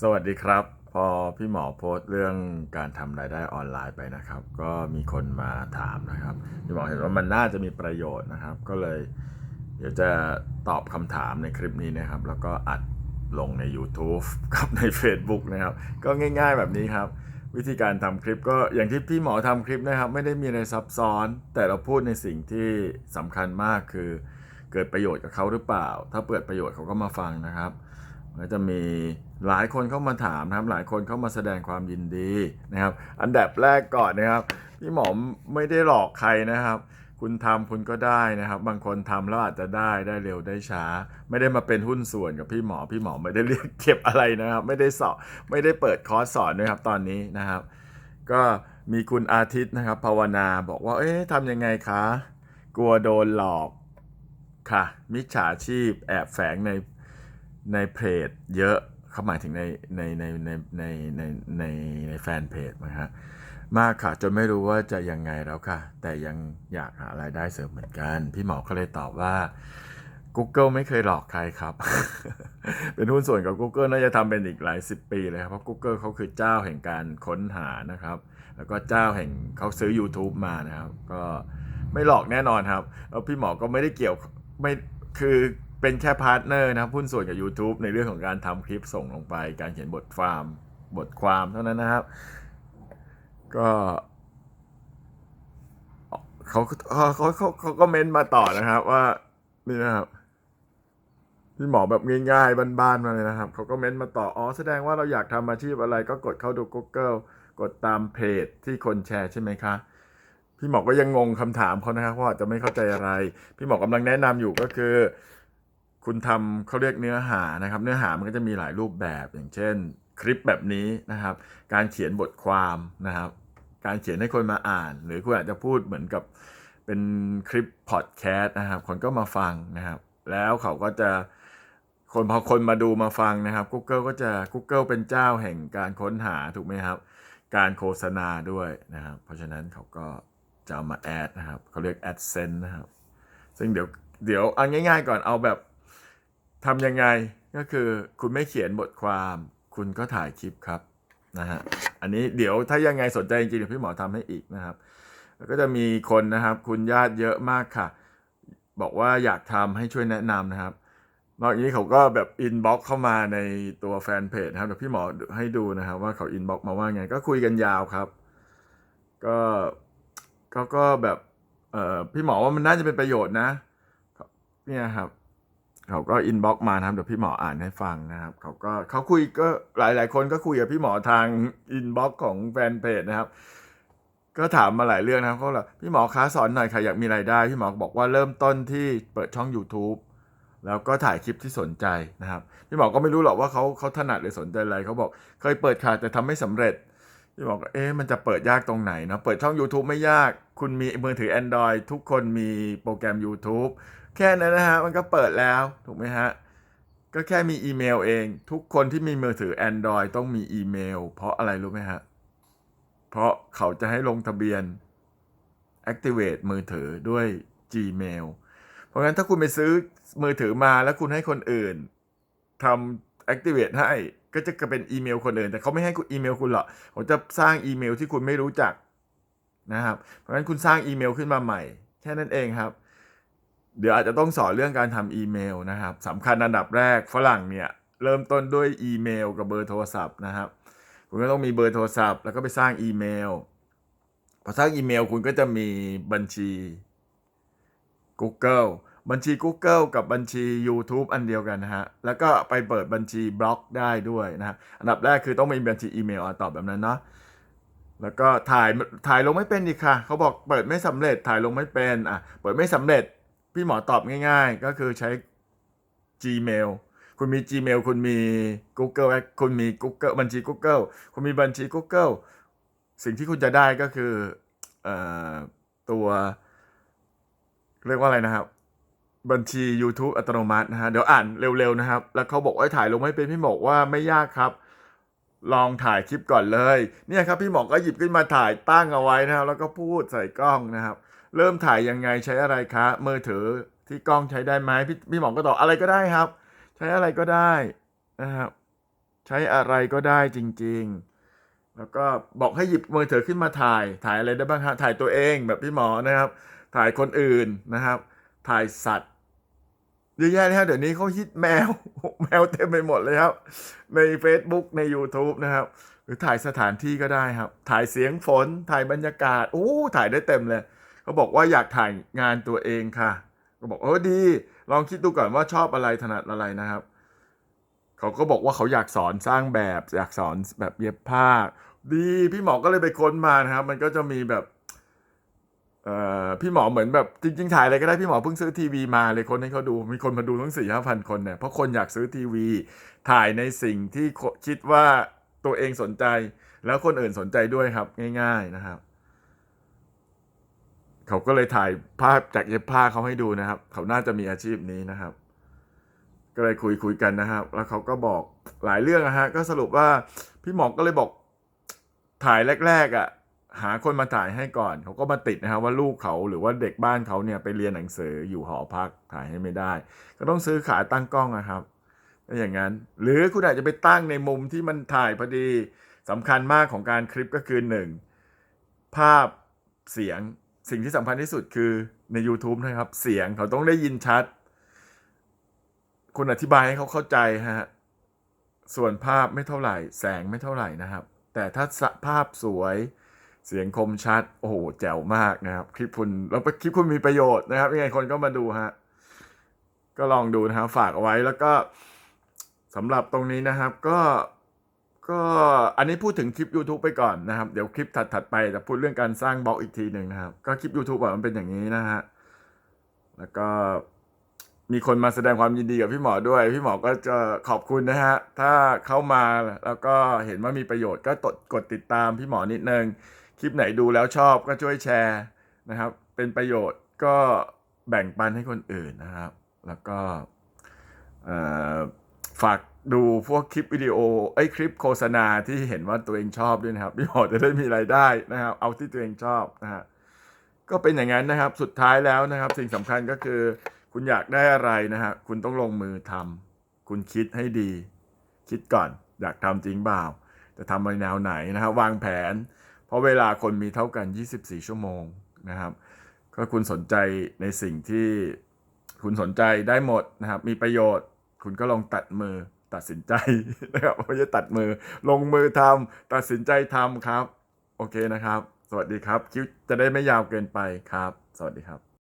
สวัสดีครับ พอพี่หมอโพสต์เรื่องการทำรายได้ออนไลน์ไปนะครับ ก็มีคนมาถามนะครับ พี่หมอเห็นว่ามันน่าจะมีประโยชน์นะครับ ก็เลยเดี๋ยวจะตอบคำถามในคลิปนี้นะครับ แล้วก็อัดลงใน YouTube กับใน Facebook นะครับ ก็ง่าย ๆแบบนี้ครับ วิธีการทำคลิปก็อย่างที่พี่หมอทำคลิปนะครับ ไม่ได้มีอะไรซับซ้อน แต่เราพูดในสิ่งที่สำคัญมากคือ เกิดประโยชน์กับเขาหรือเปล่า ถ้าเปิดประโยชน์เขาก็มาฟังนะครับ ก็จะมีหลายคนเข้ามาถามนะครับหลายคนเข้ามาแสดงความยินดีนะครับ อันดับแรกก่อนนะครับพี่หมอไม่ได้หลอกใครนะครับคุณทำคุณก็ได้นะครับ บางคนทำแล้วอาจจะได้ได้เร็วได้ช้า ไม่ได้มาเป็นหุ้นส่วนกับพี่หมอพี่หมอไม่ได้เรียกเก็บอะไรนะครับ ไม่ได้สอนไม่ได้เปิดคอร์สสอนด้วยครับตอนนี้นะครับ ก็มีคุณอาทิตย์นะครับ ภาวนาบอกว่า เอ๊ะทำยังไงคะ กลัวโดนหลอกค่ะ มิจฉาชีพแอบแฝงใน ในเพจเยอะเขาหมายถึงในในในในในในในในแฟนเพจนะฮะมากค่ะจนไม่รู้ว่าจะยังไงแล้วค่ะ แต่ยังอยากหารายได้เสริมเหมือนกัน พี่หมอก็เลยตอบว่า Google ไม่เคยหลอกใครครับ เป็นหุ้นส่วนกับ Google น่าจะทำเป็นอีกหลายสิบปีเลยครับ เพราะ Google เขาคือเจ้าแห่งการค้นหานะครับ แล้วก็เจ้าแห่งเขาซื้อ YouTube มานะครับ ก็ไม่หลอกแน่นอนครับ แล้วพี่หมอก็ไม่ได้เกี่ยวไม่คือ เป็นแค่พาร์ทเนอร์นะครับหุ้นส่วนกับ YouTube ในเรื่องของการทำคลิปส่งลงไป การเขียนบทความบทความเท่านั้นนะครับ ก็เขาเขาเขาเขาเขาก็เม้นมาต่อนะครับ ว่านี่นะครับพี่หมอแบบง่ายๆบ้านๆมาเลยนะครับเขาก็เม้นมาต่ออ๋อแสดงว่าเราอยากทำอาชีพอะไร ก็กดเข้าดู Google กดตามเพจที่คนแชร์ใช่ไหมคะพี่หมอก็ยังงงคำถามเขานะครับเพราะอาจจะไม่เข้าใจอะไร พี่หมอกำลังแนะนำอยู่ก็คือ คุณทำเขาเรียกเนื้อหานะครับ เนื้อหามันก็จะมีหลายรูปแบบอย่างเช่น คลิปแบบนี้นะครับ การเขียนบทความนะครับ การเขียนให้คนมาอ่าน หรือคุณอาจจะพูดเหมือนกับเป็นคลิปพอดแคสต์นะครับ คนก็มาฟังนะครับ แล้วเขาก็จะคนพอคนมาดูมาฟังนะครับ Google ก็จะ Google เป็นเจ้าแห่งการค้นหาถูกไหมครับ การโฆษณาด้วยนะครับ เพราะฉะนั้นเขาก็จะมาแอดนะครับเขาเรียก AdSense นะครับ ซึ่งเดี๋ยวเดี๋ยวเอาง่ายๆก่อนเอาแบบ ทำยังไงก็คือคุณไม่เขียนบทความ คุณก็ถ่ายคลิปครับนะฮะอันนี้เดี๋ยวถ้ายังไงสนใจจริงๆเดี๋ยวพี่หมอทำให้อีกนะครับก็จะมีคนนะครับ คุณญาติเยอะมากค่ะ บอกว่าอยากทำให้ช่วยแนะนำนะครับนอกจากนี้เขาก็แบบอินบ็อกเข้ามาในตัวแฟนเพจนะครับเดี๋ยวพี่หมอให้ดูนะครับว่าเขาอินบ็อกมาว่าไง ก็คุยกันยาวครับ ก็เขาก็แบบเอ่อพี่หมอว่ามันน่าจะเป็นประโยชน์นะเนี่ยครับ เขาก็อินบ็อกมานะครับเดี๋ยวพี่หมออ่านให้ฟังนะครับ เขาก็เขาคุยก็หลาย ๆ คนก็คุยกับพี่หมอทางอินบ็อกของแฟนเพจนะครับ ก็ถามมาหลายเรื่องนะครับเขาบอกพี่หมอคะสอนหน่อยค่ะอยากมีรายได้ พี่หมอบอกว่าเริ่มต้นที่เปิดช่อง YouTube แล้วก็ถ่ายคลิปที่สนใจนะครับ พี่หมอก็ไม่รู้หรอกว่าเขาเขาถนัดหรือสนใจอะไรเขาบอกเคยเปิดค่ะแต่ทำไม่สำเร็จพี่หมอก็เอ๊ะมันจะเปิดยากตรงไหนเนาะเปิดช่อง YouTube ไม่ยาก คุณมีมือถือ Android ทุกคนมีโปรแกรม YouTube แค่นั้นนะฮะมันก็เปิดแล้วถูกไหมฮะก็แค่มีอีเมลเอง ทุกคนที่มีมือถือ Android ต้องมีอีเมล เพราะอะไรรู้ไหมฮะ เพราะเขาจะให้ลงทะเบียน activate มือถือด้วย Gmail เพราะงั้นถ้าคุณไปซื้อมือถือมาแล้วคุณให้คนอื่นทำ activate ให้ก็จะเป็นอีเมลคนอื่น แต่เขาไม่ให้อีเมลคุณหรอกเขาจะสร้างอีเมลที่คุณไม่รู้จักนะครับ เพราะงั้นคุณสร้างอีเมลขึ้นมาใหม่ แค่นั้นเองครับ เดี๋ยวอาจจะต้องสอนเรื่องการทำอีเมลนะครับสำคัญอันดับแรกฝรั่งเนี่ยเริ่มต้นด้วยอีเมลกับเบอร์โทรศัพท์นะครับ คุณก็ต้องมีเบอร์โทรศัพท์ แล้วก็ไปสร้างอีเมลพอสร้างอีเมลคุณก็จะมีบัญชี Google บัญชี Google กับบัญชี YouTube อันเดียวกันนะฮะ แล้วก็ไปเปิดบัญชีบล็อกได้ด้วยนะฮะ อันดับแรกคือต้องมีบัญชีอีเมลอตอบแบบนั้นเนาะ แล้วก็ถ่ายถ่ายลงไม่เป็นอีกค่ะ เขาบอกเปิดไม่สำเร็จถ่ายลงไม่เป็น อะ เปิดไม่สำเร็จ พี่หมอตอบง่ายๆ ก็คือใช้ Gmail คุณมี Gmail คุณมี Google คุณมี Google บัญชี Google คุณมีบัญชี Google สิ่งที่คุณจะได้ก็คือเอ่อตัว เรียกว่าอะไรนะครับ บัญชี YouTube อัตโนมัตินะฮะเดี๋ยวอ่านเร็วๆนะครับ แล้วเขาบอกว่าถ่ายลงไม่เป็นพี่หมอกว่าไม่ยากครับ ลองถ่ายคลิปก่อนเลย เนี่ยครับพี่หมอกก็หยิบขึ้นมาถ่ายตั้งเอาไว้นะครับแล้วก็พูดใส่กล้องนะครับ เริ่มถ่ายยังไงใช้อะไรคะมือถือที่กล้องใช้ได้ไหมพี่พี่หมอก็ตอบอะไรก็ได้ครับ ใช้อะไรก็ได้นะครับใช้อะไรก็ได้จริง ๆ แล้วก็บอกให้หยิบมือถือขึ้นมาถ่าย ถ่ายอะไรได้บ้างฮะถ่ายตัวเองแบบพี่หมอนะครับ ถ่ายคนอื่นนะครับ ถ่ายสัตว์เยอะแยะเลยฮะเดี๋ยวนี้เขาฮิตแมวแมวเต็มไปหมดเลยครับ ใน Facebook ใน YouTube นะครับ หรือถ่ายสถานที่ก็ได้ครับ ถ่ายเสียงฝนถ่ายบรรยากาศโอ้ถ่ายได้เต็มเลย เขาบอกว่าอยากถ่ายงานตัวเองค่ะ ก็บอกเออดี ลองคิดดูก่อนว่าชอบอะไรถนัดอะไรนะครับ เขาก็บอกว่าเขาอยากสอนสร้างแบบอยากสอนแบบเย็บผ้า ดีพี่หมอก็เลยไปค้นมานะครับ มันก็จะมีแบบเอ่อพี่หมอเหมือนแบบจริงๆถ่ายอะไรก็ได้พี่หมอเพิ่งซื้อทีวีมาเลยคนให้เขาดูมีคนมาดูทั้งสี่ห้าพันคนเนี่ยเพราะคนอยากซื้อทีวี ถ่ายในสิ่งที่คิดว่าตัวเองสนใจ แล้วคนอื่นสนใจด้วยครับง่าย ๆนะครับ เขาก็เลยถ่ายภาพจากเย็บผ้าเขาให้ดูนะครับ เขาน่าจะมีอาชีพนี้นะครับ ก็เลยคุยคุยกันนะครับ แล้วเขาก็บอกหลายเรื่องนะฮะ ก็สรุปว่าพี่หมอก็เลยบอกถ่ายแรก ๆอะหาคนมาถ่ายให้ก่อน เขาก็มาติดนะครับว่าลูกเขาหรือว่าเด็กบ้านเขาเนี่ยไปเรียนหนังสืออยู่หอพักถ่ายให้ไม่ได้ ก็ต้องซื้อขาตั้งกล้องนะครับถ้าอย่างนั้น หรือคุณอาจจะไปตั้งในมุมที่มันถ่ายพอดีสำคัญมากของการคลิปก็คือหนึ่งภาพเสียง สิ่งที่สำคัญที่สุดคือใน YouTube นะครับ เสียงเขาต้องได้ยินชัด คุณอธิบายให้เขาเข้าใจฮะ ส่วนภาพไม่เท่าไหร่ แสงไม่เท่าไหร่นะครับ แต่ถ้าภาพสวย เสียงคมชัด โอ้โห แจ๋วมากนะครับ คลิปคุณแล้วคลิปคุณมีประโยชน์นะครับยังไงคนก็มาดูฮะ ก็ลองดูนะครับฝากเอาไว้แล้วก็สำหรับตรงนี้นะครับก็ ก็อันนี้พูดถึงคลิป YouTube ไปก่อนนะครับ เดี๋ยวคลิปถัดๆไปจะพูดเรื่องการสร้างบล็อกอีกทีหนึ่งนะครับ ก็คลิป YouTube มันเป็นอย่างนี้นะฮะ แล้วก็มีคนมาแสดงความยินดีกับพี่หมอด้วย พี่หมอก็จะขอบคุณนะฮะ ถ้าเข้ามาแล้วก็เห็นว่ามีประโยชน์ก็กดกดติดตามพี่หมอนิดนึง คลิปไหนดูแล้วชอบก็ช่วยแชร์นะครับ เป็นประโยชน์ก็แบ่งปันให้คนอื่นนะครับ แล้วก็ฝาก ดูพวกคลิปวิดีโอไอ้คลิปโฆษณาที่เห็นว่าตัวเองชอบด้วยนะครับพี่หมอจะได้มีรายได้นะครับ เอาที่ตัวเองชอบนะฮะก็เป็นอย่างนั้นนะครับสุดท้ายแล้วนะครับ สิ่งสำคัญก็คือ คุณอยากได้อะไรนะฮะคุณต้องลงมือทำคุณคิดให้ดี คิดก่อนอยากทำจริงเปล่าจะทำในแนวไหนนะครับ วางแผน เพราะเวลาคนมีเท่ากัน 24 ชั่วโมงนะครับ ก็คุณสนใจในสิ่งที่คุณสนใจได้หมดนะครับ มีประโยชน์ คุณก็ลองตัดมือ ตัดสินใจนะครับไม่ใช่ตัดมือ ลงมือทำตัดสินใจทำครับ โอเคนะครับ สวัสดีครับ คิวจะได้ไม่ยาวเกินไปครับ สวัสดีครับ